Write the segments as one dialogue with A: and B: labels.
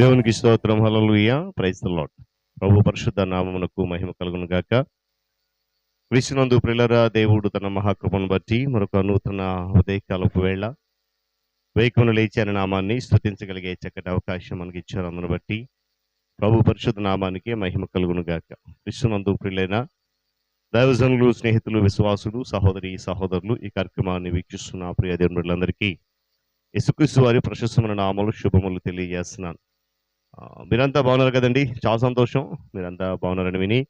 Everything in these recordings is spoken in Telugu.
A: దేవునికి స్తోత్రం. హలలుయ ప్రైజ్ ద ప్రభు పరిశుద్ధ నామమునకు మహిమ కలుగును గాక. విశ్వనందు ప్రిలరా దేవుడు తన మహాకృపను బట్టి మరొక నూతన ఉదయకాలపు వేళ వేకును లేచిన నామాన్ని స్థుతించగలిగే చక్కటి అవకాశం మనకి ఇచ్చారు బట్టి ప్రభు పరిశుద్ధ నామానికి మహిమ కలుగును గాక. విశ్వనందు ప్రిలైన దైవజనులు స్నేహితులు విశ్వాసులు సహోదరి సహోదరులు ఈ కార్యక్రమాన్ని వీక్షిస్తున్న ప్రియ దేవుళ్ళందరికీ యేసుక్రీస్తు వారి ప్రశస్తమైన నామలు శుభములు తెలియజేస్తున్నాను. మీరంతా బాగున్నారు కదండి. చాలా సంతోషం. మీరంతా బాగున్నారని విని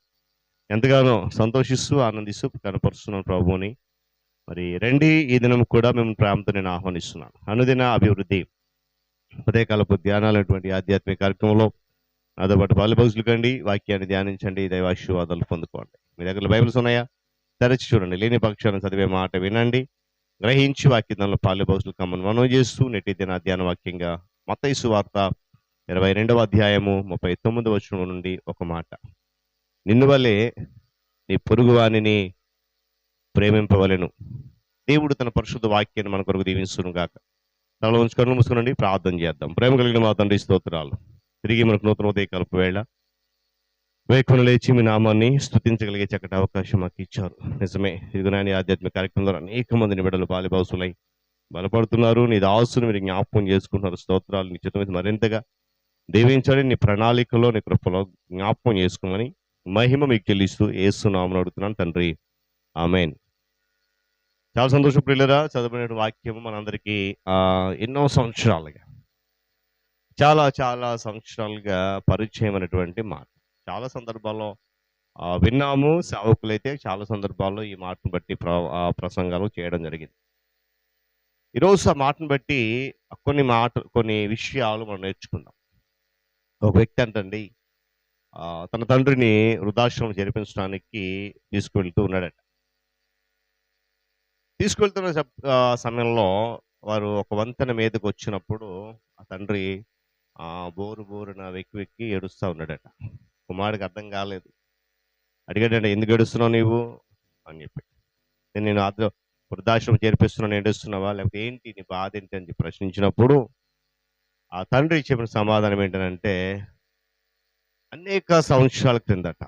A: ఎంతగానో సంతోషిస్తూ ఆనందిస్తూ కనపరుస్తున్నాను ప్రభువుని. మరి రండి ఈ దినం కూడా మేము ప్రేమతో నేను ఆహ్వానిస్తున్నాను. అనుదిన అభివృద్ధి ఉదయకాలపు ధ్యానాలటువంటి ఆధ్యాత్మిక కార్యక్రమంలో నాతో పాటు బాల్యభౌజులు కండి వాక్యాన్ని ధ్యానించండి దైవాశీర్వాదాలు పొందుకోండి. మీ దగ్గర బైబిల్స్ ఉన్నాయా? తెరచి చూడండి లేని పక్షాలను చదివే మాట వినండి. గ్రహించి వాక్యంలో పాల్యభౌజులు కమ్మను మనం చేస్తూ నెట్టి దిన ధ్యాన వాక్యంగా మతైసు వార్త ఇరవై రెండవ అధ్యాయము ముప్పై తొమ్మిది వచనం నుండి ఒక మాట. నిన్నువలే నీ పొరుగువాణిని ప్రేమింపవలెను. దేవుడు తన పరిశుద్ధ వాక్యాన్ని మన కొరకు దీవించును గాక. తల ఉంచుకొని మూసుకునండి ప్రార్థన చేద్దాం. ప్రేమ కలిగిన మా తండ్రి స్తోత్రాలు. తిరిగి మనకు నూతన ఉదయ కలుపు వేళ. వేకును లేచి మీ నామాన్ని స్తుతించగలిగే చక్కటి అవకాశం మాకు ఇచ్చారు. నిజమే ఇదిగో నాని ఆధ్యాత్మిక కార్యక్రమంలో అనేక మందిని బిడ్డలు బాలిబాసులై బలపడుతున్నారు. నీ దాసును మీరు జ్ఞాపకం చేసుకుంటున్నారు. స్తోత్రాలు నీ చిత్తమైతే మరింతగా దీవించండి నీ ప్రణాళికలో నీ కృపలో జ్ఞాపకం చేసుకోమని మహిమ మీకు చెల్లిస్తూ ఏస్తున్నామని అడుగుతున్నాను తండ్రి. ఆమెన్. చాలా సంతోషం ప్రియులరా చదవబడిన వాక్యము మనందరికీ ఎన్నో సంవత్సరాలుగా చాలా చాలా సంవత్సరాలుగా పరిచయమైనటువంటి మాట చాలా సందర్భాల్లో విన్నాము సేవకులైతే చాలా సందర్భాల్లో ఈ మాటను బట్టి ప్ర ప్రసంగాలు చేయడం జరిగింది. ఈరోజు ఆ మాటను బట్టి కొన్ని మాట కొన్ని విషయాలు మనం నేర్చుకుందాం ఒక వ్యక్తి అంటండి తన తండ్రిని వృద్ధాశ్రమం జరిపించడానికి తీసుకువెళ్తూ ఉన్నాడట. తీసుకువెళ్తున్న సమయంలో వారు ఒక వంతెన మీదకు వచ్చినప్పుడు ఆ తండ్రి ఆ బోరు బోరున వెక్కి వెక్కి ఏడుస్తూ ఉన్నాడట. కుమారుడికి అర్థం కాలేదు. అడిగాడంటే ఎందుకు ఏడుస్తున్నావు నీవు? అని చెప్పి. "నేను నేను అర్థం వృద్ధాశ్రమం చేర్పిస్తున్నాను ఏడుస్తున్నావా? లేకపోతే ఏంటి నీ బాధ ఏంటి? అని ప్రశ్నించినప్పుడు ఆ తండ్రి చెప్పిన సమాధానం ఏంటంటే అనేక సంవత్సరాల క్రిందట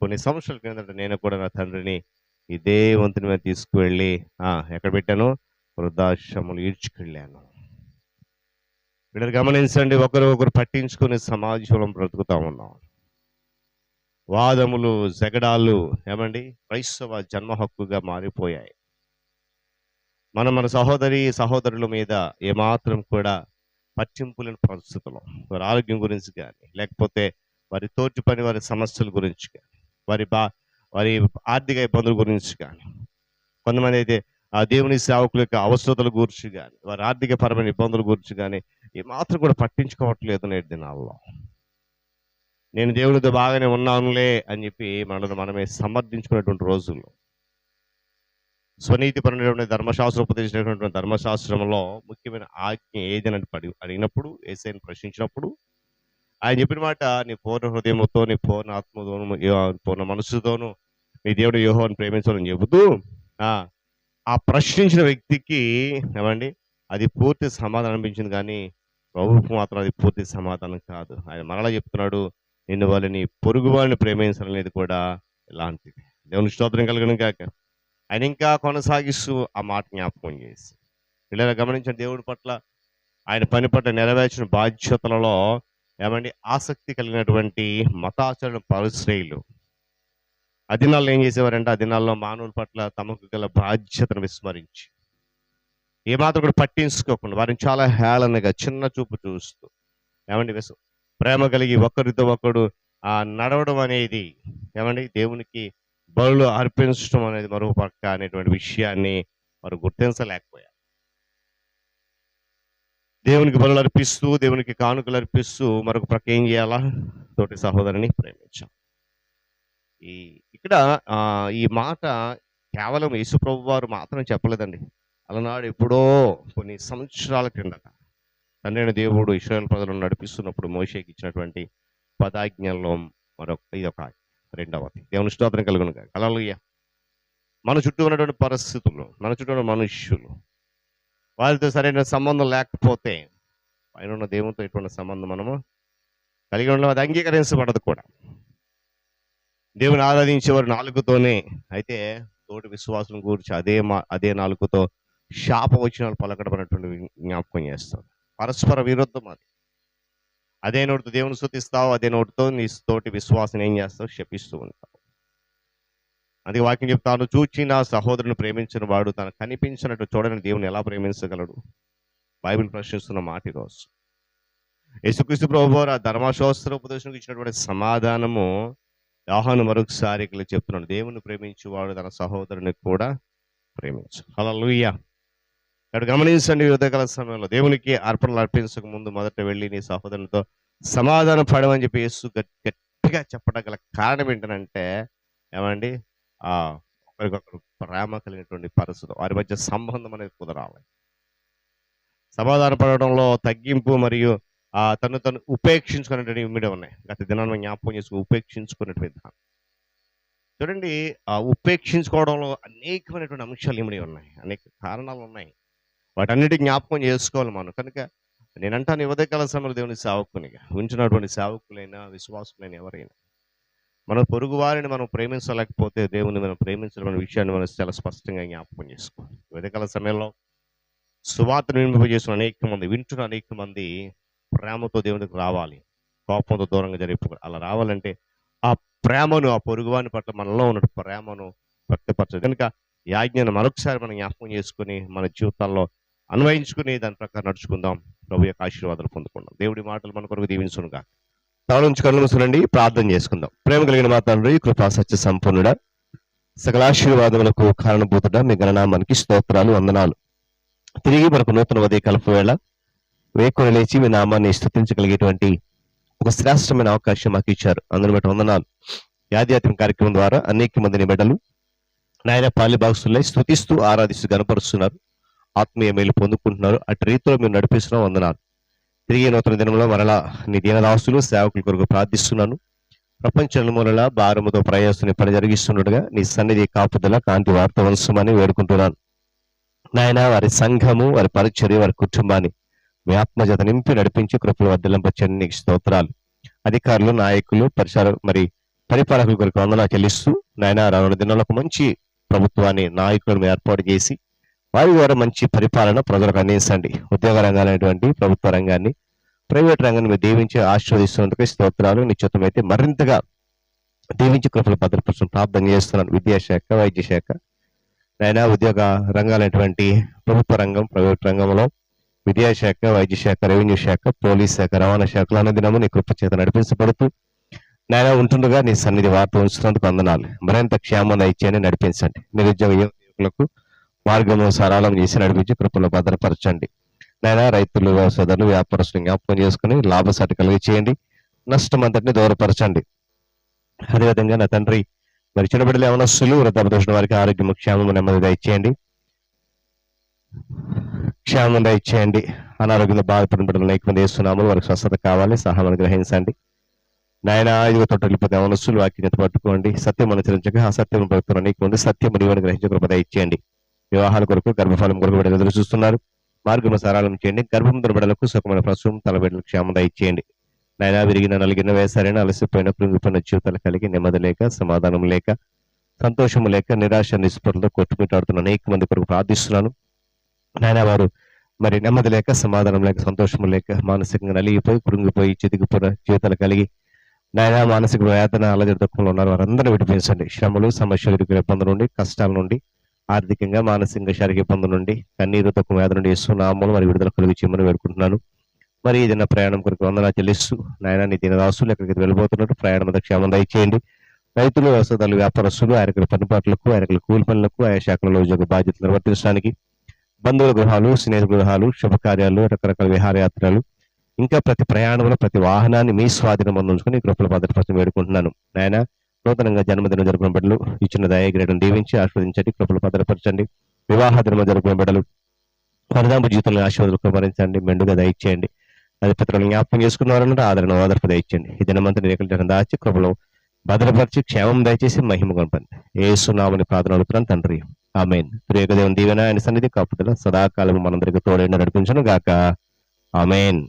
A: కొన్ని సంవత్సరాల క్రిందట నేను కూడా నా తండ్రిని ఇదే వంతుని మీద తీసుకువెళ్ళి ఎక్కడ పెట్టాను? వృద్ధాశ్రమలు ఈడ్చుకెళ్ళాను. వీళ్ళని గమనించండి ఒకరు ఒకరు పట్టించుకుని సమాజంలో బ్రతుకుతా ఉన్నాం. వాదములు జగడాలు ఏమండి? క్రైస్తవ జన్మ హక్కుగా మారిపోయాయి. మనం మన సహోదరి సహోదరుల మీద ఏమాత్రం కూడా పట్టింపు లేని పరిస్థితులు. వారి ఆరోగ్యం గురించి కానీ లేకపోతే వారి తోటి పని వారి సమస్యల గురించి కానీ వారి బా వారి ఆర్థిక ఇబ్బందుల గురించి కానీ కొంతమంది అయితే ఆ దేవుని సేవకుల యొక్క అవసరతల గురించి కానీ వారి ఆర్థిక పరమైన ఇబ్బందుల గురించి కానీ ఏమాత్రం కూడా పట్టించుకోవట్లేదు నేటి దినాల్లో. నేను దేవునితో బాగానే ఉన్నానులే అని చెప్పి మనల్ని మనమే సమర్థించుకునేటువంటి రోజుల్లో స్వనీతి పరమైనటువంటి ధర్మశాస్త్రం ఉపదేశించినటువంటి ధర్మశాస్త్రంలో ముఖ్యమైన ఆజ్ఞ ఏదని పడి అడిగినప్పుడు ఏసైని ప్రశ్నించినప్పుడు ఆయన చెప్పిన మాట నీ పూర్ణ హృదయముతో నీ పూర్ణ ఆత్మతోను పూర్ణ మనస్సుతోనూ నీ దేవుడు యోహోని ప్రేమించాలని చెబుతూ ఆ ప్రశ్నించిన వ్యక్తికి ఏమండి అది పూర్తి సమాధానం అనిపించింది కానీ ప్రభువుకు మాత్రం అది పూర్తి సమాధానం కాదు. ఆయన మరలా చెప్తున్నాడు నిన్ను వాళ్ళని పొరుగు వాళ్ళని ప్రేమించాలనేది కూడా ఇలాంటిది. దేవుని స్తోత్రం కలగడం కాక ఆయన ఇంకా కొనసాగిస్తూ ఆ మాట జ్ఞాపకం చేసి. ఇలా గమనించిన దేవుడి పట్ల ఆయన పని పట్ల నెరవేర్చిన బాధ్యతలలో ఏమండి ఆసక్తి కలిగినటువంటి మతాచరణ పరుశ్రేయులు. అదినాల్లో ఏం చేసేవారంటే ఆ దినాల్లో మానవుల పట్ల తమకు గల బాధ్యతను విస్మరించి ఏమాత్రం కూడా పట్టించుకోకుండా వారిని చాలా హేళనగా చిన్న చూపు చూస్తూ ఏమండి ప్రేమ కలిగి ఒకరితో ఒకడు ఆ నడవడం అనేది ఏమండి దేవునికి బరులు అర్పించడం అనేది మరో పక్క అనేటువంటి విషయాన్ని వారు గుర్తించలేకపోయారు. దేవునికి బరులు అర్పిస్తూ దేవునికి కానుకలు అర్పిస్తూ మరొక ప్రక్క ఏం చేయాలా? తోటి సహోదరుని ప్రేమించాం. ఈ ఇక్కడ ఈ మాట కేవలం యేసుప్రభు వారు మాత్రం చెప్పలేదండి. అలనాడు ఎప్పుడో కొన్ని సంవత్సరాల క్రిందట తండ్రి దేవుడు ఇస్రాయల్ ప్రజలను నడిపిస్తున్నప్పుడు మోషేకి ఇచ్చినటువంటి పదాజ్ఞల్లో మరొక ఇది ఒక రెండవది. దేవుని స్తోత్రం కలుగును కలలుయ్య మన చుట్టూ ఉన్నటువంటి పరిస్థితులు మన చుట్టూ ఉన్న మనుష్యులు వారితో సరైన సంబంధం లేకపోతే
B: పైన ఉన్న దేవునితో ఎటువంటి సంబంధం మనము కలిగి ఉండడం అది అంగీకరించబడదు కూడా. దేవుని ఆరాధించేవారు నాలుగుతోనే అయితే తోటి విశ్వాసం గురించి అదే మా అదే నాలుగుతో శాప వాళ్ళు పలకడమైనటువంటి జ్ఞాపకం చేస్తారు. పరస్పర విరుద్ధం అది. అదే నోటితో దేవుని స్థుతిస్తావు అదే నోటితో నీ తోటి విశ్వాసం ఏం చేస్తావు? శపిస్తూ ఉంటావు. అందుకే వాక్యం చెప్తాను చూచి నా సహోదరుని ప్రేమించిన వాడు తను కనిపించినట్టు చూడని దేవుని ఎలా ప్రేమించగలడు? బైబిల్ ప్రశ్నిస్తున్న మాట ఈరోజు యేసుక్రీస్తు ప్రభువారు ఆ ధర్మశాస్త్ర ఉపదేశం ఇచ్చినటువంటి సమాధానము యోహాను మరొకసారి ఇక్కడ చెప్తున్నాడు. దేవుని ప్రేమించేవాడు తన సహోదరుని కూడా ప్రేమించు అలా అటు గమనించండి ఉదయకాల సమయంలో దేవునికి అర్పణలు అర్పించక ముందు మొదట వెళ్ళి నీ సహోదరులతో సమాధానం పడమని చెప్పి యేసు గట్టిగా చెప్పడం గల కారణం ఏంటంటే ఏమండి? ఆ ఒకరికొకరు ప్రేమ కలిగినటువంటి పరిస్థితి వారి మధ్య సంబంధం అనేది కుదరాలి. సమాధాన పడడంలో తగ్గింపు మరియు ఆ తను తను ఉపేక్షించుకునేటువంటి ఇమిడి ఉన్నాయి. గత దినాన్ని జ్ఞాపకం చేసుకుని ఉపేక్షించుకునేటువంటి విధానం. చూడండి ఆ ఉపేక్షించుకోవడంలో అనేకమైనటువంటి అంశాలు ఇమిడి ఉన్నాయి. అనేక కారణాలు ఉన్నాయి. వాటన్నిటి జ్ఞాపకం చేసుకోవాలి మనం. కనుక నేనంటాను ఉదయకాల సమయంలో దేవుని సేవకునిగా ఉంచినటువంటి సేవకులైనా విశ్వాసులైన ఎవరైనా. మన పొరుగు వారిని మనం ప్రేమించలేకపోతే దేవుని మనం ప్రేమించడం విషయాన్ని మనం చాలా స్పష్టంగా జ్ఞాపకం చేసుకోవాలి. ఉదయకాల సమయంలో సువార్తను వినిపింపజేసిన అనేక మంది వింటున్న అనేక మంది ప్రేమతో దేవునికి రావాలి. కోపంతో దూరంగా జరిపి అలా రావాలంటే ఆ ప్రేమను ఆ పొరుగువాని పట్ల మనలో ఉన్న ప్రేమను వ్యక్తపరచదు కనుక యాజ్ఞను మరొకసారి మనం జ్ఞాపకం చేసుకుని మన జీవితాల్లో అన్వయించుకుని దాని ప్రకారం నడుచుకుందాం. ప్రభు యొక్క ఆశీర్వాదాలు పొందుకుందాం. దేవుడి మాటలు మన కొరకు దీవించునుగా తల నుంచి కళ్ళు మూసుకునండి ప్రార్థన చేసుకుందాం. ప్రేమ కలిగిన మా తండ్రి కృపా సత్య సంపన్నుడ. సకల ఆశీర్వాదములకు కారణభూతుడ మీ గణనామానికి స్తోత్రాలు వందనాలు. తిరిగి మనకు నూతన ఉదయ కలుపు వేళ. వేకుని లేచి మీ నామాన్ని స్థుతించగలిగేటువంటి ఒక శ్రేష్టమైన అవకాశం మాకు ఇచ్చారు. అందులో బట్టి వందనాలు. యాదయాత్రి కార్యక్రమం ద్వారా అనేక మందిని బిడ్డలు నాయన పాలి బాక్సుల్లో స్థుతిస్తూ ఆరాధిస్తూ గనపరుస్తున్నారు ఆత్మీయ మేలు పొందుకుంటున్నారు. అటు రీతిలో మీరు నడిపిస్తున్న వందనాలు. తిరిగి నూతన దినంలో మరలా నీ దీనదాసులు సేవకుల కొరకు ప్రార్థిస్తున్నాను. ప్రపంచ మూలల భారముతో ప్రయాసం పని జరిగిస్తుండగా నీ సన్నిధి కాపుదల కాంతి వార్త వంశమని వేడుకుంటున్నాను. నాయన వారి సంఘము వారి పరిచర్య వారి కుటుంబాన్ని మీ ఆత్మజత నింపి నడిపించి కృపలు వర్ధలింపచ్చని నీకు స్తోత్రాలు. అధికారులు నాయకులు పరిసర మరి పరిపాలకుల కొరకు వందన చెల్లిస్తూ నాయన రానున్న దినాలకు మంచి ప్రభుత్వాన్ని నాయకులను ఏర్పాటు చేసి వారి ద్వారా మంచి పరిపాలన ప్రజలకు అందించండి. ఉద్యోగ రంగాలైనటువంటి ప్రభుత్వ రంగాన్ని ప్రైవేట్ రంగాన్ని మీరు దీవించి ఆశీర్వదిస్తున్నందుకు స్తోత్రాలు. నిశ్చితమైతే మరింతగా దీవించి కృపలు భద్రపరచడం ప్రార్థన చేస్తున్నాను. విద్యాశాఖ వైద్య శాఖ నాయన ఉద్యోగ రంగాలైనటువంటి ప్రభుత్వ రంగం ప్రైవేట్ రంగంలో విద్యాశాఖ వైద్య శాఖ రెవెన్యూ శాఖ పోలీస్ శాఖ రవాణా శాఖలు అన్నదినము నీ కృప చేత నడిపించబడుతూ నాయన ఉంటుండగా నీ సన్నిధి వార్త ఉంచినందుకు అందనాలు మరింత క్షేమం ఇచ్చేయని నడిపించండి. నిరుద్యోగ యువకులకు మార్గము సరళం చేసి నడిపించి కృపలో భద్రపరచండి. నాయన రైతులు వ్యవసాయదారులు వ్యాపారస్తులు జ్ఞాపకం చేసుకుని లాభసాటి కలిగి చేయండి. నష్టం అంతటిని దూరపరచండి. అదేవిధంగా నా తండ్రి మరి చిన్న బిడ్డలు యవనస్తులు వృద్ధాపదృష్ణ వారికి ఆరోగ్యం క్షేమం నెమ్మది దయచేయండి. క్షేమం దయచేయండి. అనారోగ్యంలో బాధపడిన బిడ్డలు అనేక వేస్తున్నాము వారికి స్వస్థత కావాలి సహాయం గ్రహించండి నాయన ఐదుగు తొట్టలిపోతే యవనస్తులు వాక్యత పట్టుకోండి. సత్యం అనుసరించక అసత్యం పడుతున్న నీకు మంది సత్యం నీవని గ్రహించే ఇచ్చేయండి వివాహాల కొరకు గర్భఫలం కొరకు బిడ్డలు ఎదురు చూస్తున్నారు. మార్గం సరళం చేయండి. గర్భం దొరబడలకు సుఖమైన ప్రసవం తల బిడ్డలకు క్షేమం నైనా విరిగిన నలిగిన వేసారైన అలసిపోయిన కృంగిపోయిన జీవితాలు కలిగి నెమ్మది లేక సమాధానం లేక సంతోషం లేక నిరాశ నిస్పృహలతో కొట్టుమిట్టాడుతున్న అనేక మంది కొరకు ప్రార్థిస్తున్నాను. నాయన వారు మరి నెమ్మది లేక సమాధానం లేక సంతోషం లేక మానసికంగా నలిగిపోయి కృంగిపోయి చితికిపోయిన జీవితాలు కలిగి నాయన మానసిక వేదన అలజడి దుఃఖంలో ఉన్నారు వారందరూ విడిపించండి. శ్రమలు సమస్యలు ఇబ్బందుల నుండి కష్టాల నుండి ఆర్థికంగా మానసికంగా శారీరక ఇబ్బందుల నుండి కన్నీరు తక్కువ వేదన నుండి ఇస్తున్నామూలు మరి విడుదల కలిగి చేయమని వేడుకుంటున్నాను. మరి ఏదైనా ప్రయాణం కొరకు వందనా చెల్లిస్తూ నాయన నీ రాసులు ఎక్కడికి వెళ్ళిపోతున్నట్టు ప్రయాణం అంతా క్షేమం దయచేయండి. రైతులు వ్యవసాయదారులు వ్యాపారస్తులు ఆయనకుల పనిపాట్లకు ఆయనకుల కూలి పనులకు ఆయా శాఖలలో ఉద్యోగ బాధ్యతలు నిర్వర్తించడానికి బంధువుల గృహాలు స్నేహ గృహాలు శుభకార్యాలు రకరకాల విహారయాత్రలు ఇంకా ప్రతి ప్రయాణంలో ప్రతి వాహనాన్ని మీ స్వాధీనం ఉంచుకుని కృపల భద్రపరచం వేడుకుంటున్నాను. నాయన నూతనంగా జన్మదినం జరుపుకున్న బిడ్డలు ఇచ్చిన దయాగ్రేడం దీవించి ఆస్వాదించండి కృపలు భద్రపరచండి వివాహ దినం జరుపుకున్న బిడ్డలు పరిదాంపు జీవితంలో ఆశీర్వాదాలు కుమరించండి మెండుగా దయచేయండి. అది పితరులు జ్ఞాపకం చేసుకున్నారన్నట్టు ఆదరణ ఓదర్పు దయచేయండి. ఈ దినమంతా రేఖలు దాచి కృపలో భద్రపరిచి క్షేమం దయచేసి మహిమ కొనపండి ఏసునామని ప్రార్థన అడుగుతున్నాను తండ్రి. ఆమెన్. ప్రియకదేవం దీవెన ఆయన సన్నిధి కాపుదల సదాకాలం మనందరికీ తోడైన నడిపించను గాక ఆమెన్.